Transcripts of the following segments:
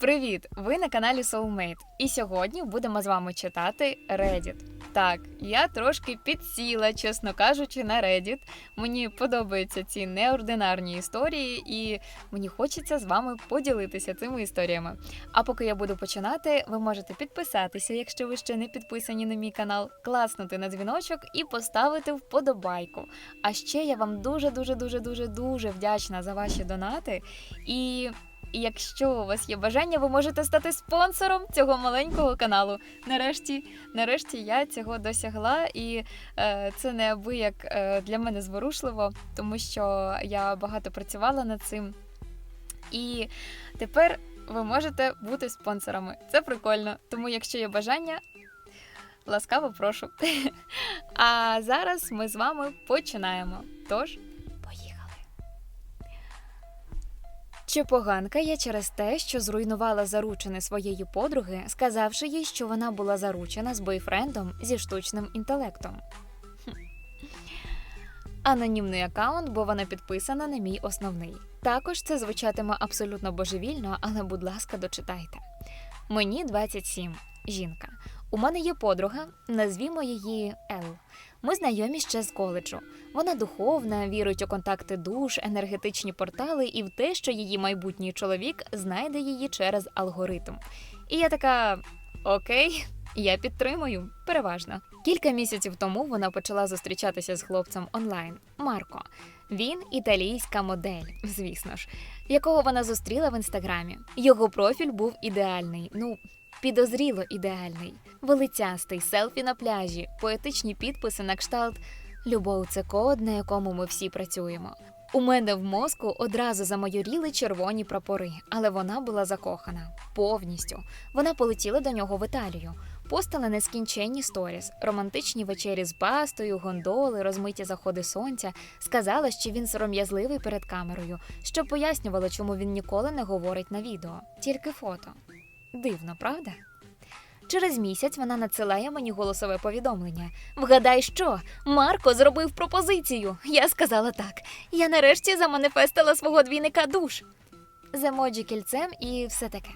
Привіт! Ви на каналі Soulmate. І сьогодні будемо з вами читати Reddit. Так, я трошки підсіла, чесно кажучи, на Reddit. Мені подобаються ці неординарні історії, і мені хочеться з вами поділитися цими історіями. А поки я буду починати, ви можете підписатися, якщо ви ще не підписані на мій канал, класнути на дзвіночок і поставити вподобайку. А ще я вам дуже дуже дуже дуже дуже вдячна за ваші донати. І і якщо у вас є бажання, ви можете стати спонсором цього маленького каналу. Нарешті, нарешті я цього досягла, і е, це неабияк е, для мене зворушливо, тому що я багато працювала над цим. І тепер ви можете бути спонсорами. Це прикольно. Тому, якщо є бажання, ласкаво прошу. А зараз ми з вами починаємо. Тож, Чи поганка я через те, що зруйнувала заручини своєї подруги, сказавши їй, що вона була заручена з бойфрендом зі штучним інтелектом? Анонімний аккаунт, бо вона підписана на мій основний. Також це звучатиме абсолютно божевільно, але, будь ласка, дочитайте. Мені 27, жінка. У мене є подруга, назвімо її Ел. Ми знайомі ще з коледжу. Вона духовна, вірить у контакти душ, енергетичні портали і в те, що її майбутній чоловік знайде її через алгоритм. І я така: окей, я підтримую, переважно. Кілька місяців тому вона почала зустрічатися з хлопцем онлайн Марко. Він італійська модель, звісно ж, якого вона зустріла в інстаграмі. Його профіль був ідеальний. Ну. Підозріло ідеальний, велицястий, селфі на пляжі, поетичні підписи на кшталт Любов це код, на якому ми всі працюємо. У мене в мозку одразу замайоріли червоні прапори, але вона була закохана повністю. Вона полетіла до нього в Італію. Постали нескінченні сторіс, романтичні вечері з пастою, гондоли, розмиті заходи сонця. Сказала, що він сором'язливий перед камерою, що пояснювала, чому він ніколи не говорить на відео, тільки фото. Дивно, правда? Через місяць вона надсилає мені голосове повідомлення. Вгадай, що Марко зробив пропозицію. Я сказала так. Я нарешті заманифестила свого двійника душ з емоджі кільцем і все таке.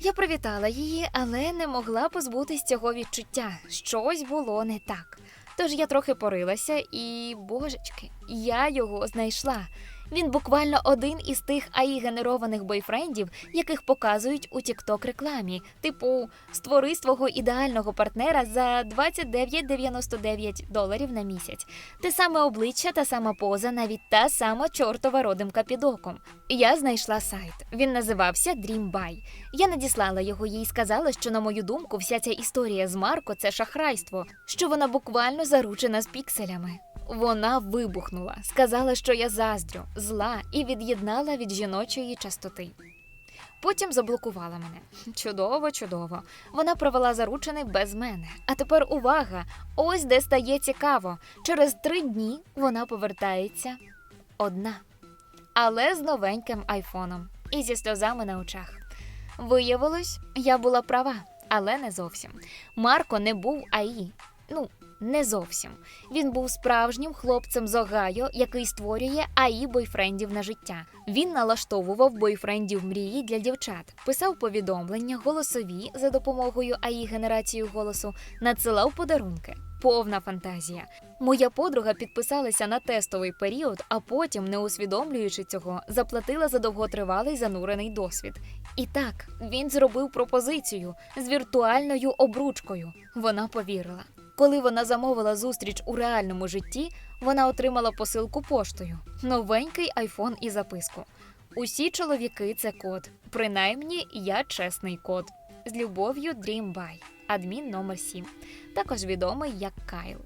Я привітала її, але не могла позбутись цього відчуття. Щось було не так. Тож я трохи порилася, і, божечки, я його знайшла. Він буквально один із тих аі генерованих бойфрендів, яких показують у тікток рекламі. Типу, створи свого ідеального партнера за 29,99 доларів на місяць. Те саме обличчя, та сама поза, навіть та сама чортова родимка під оком. Я знайшла сайт. Він називався Dream Buy. Я надіслала його їй сказала, що, на мою думку, вся ця історія з Марко це шахрайство, що вона буквально заручена з пікселями. Вона вибухнула, сказала, що я заздрю, зла і від'єднала від жіночої частоти. Потім заблокувала мене. Чудово, чудово. Вона провела заручини без мене. А тепер увага! Ось де стає цікаво. Через три дні вона повертається одна, але з новеньким айфоном і зі сльозами на очах. Виявилось, я була права, але не зовсім. Марко не був АІ. Ну, не зовсім. Він був справжнім хлопцем з Огайо, який створює АІ бойфрендів на життя. Він налаштовував бойфрендів мрії для дівчат, писав повідомлення, голосові за допомогою АІ генерації голосу, надсилав подарунки. Повна фантазія. Моя подруга підписалася на тестовий період, а потім, не усвідомлюючи цього, заплатила за довготривалий занурений досвід. І так він зробив пропозицію з віртуальною обручкою. Вона повірила. Коли вона замовила зустріч у реальному житті, вона отримала посилку поштою, новенький айфон і записку. Усі чоловіки це код. Принаймні, я чесний код. З любов'ю By, адмін номер 7 також відомий як Кайл.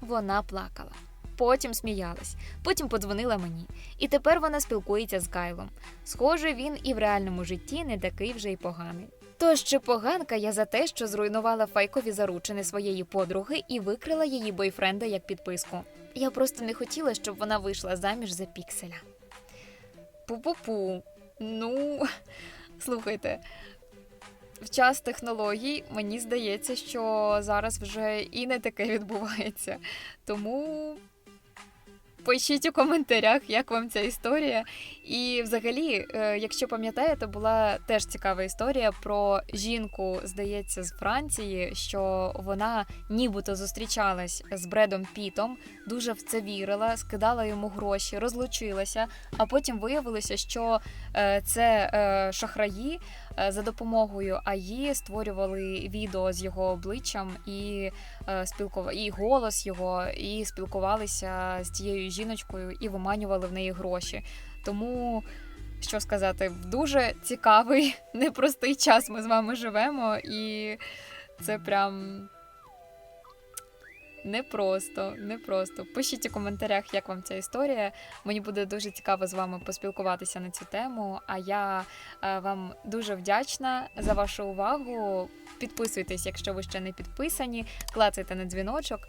Вона плакала. Потім сміялась, потім подзвонила мені, і тепер вона спілкується з Кайлом. Схоже, він і в реальному житті не такий вже й поганий. Тож чи поганка я за те, що зруйнувала фейкові заручини своєї подруги і викрила її бойфренда як підписку. Я просто не хотіла, щоб вона вийшла заміж за пікселя. Пу-пу-пу. Ну, слухайте. В час технологій мені здається, що зараз вже і не таке відбувається. Тому Пишіть у коментарях, як вам ця історія. І взагалі, е, якщо пам'ятаєте, була теж цікава історія про жінку, здається, з Франції, що вона нібито зустрічалась з Бредом Пітом, дуже в це вірила, скидала йому гроші, розлучилася, а потім виявилося, що е, це е, шахраї за допомогою АІ створювали відео з його обличчям і спілкували і голос його, і спілкувалися з тією жіночкою і виманювали в неї гроші. Тому. Що сказати, в дуже цікавий, непростий час ми з вами живемо, і це прям непросто, непросто. Пишіть у коментарях, як вам ця історія. Мені буде дуже цікаво з вами поспілкуватися на цю тему. А я е, вам дуже вдячна за вашу увагу. Підписуйтесь, якщо ви ще не підписані, клацайте на дзвіночок,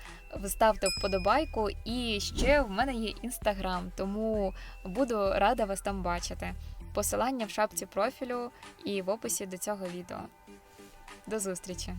ставте вподобайку. І ще в мене є інстаграм, тому буду рада вас там бачити. Посилання в шапці профілю і в описі до цього відео. До зустрічі!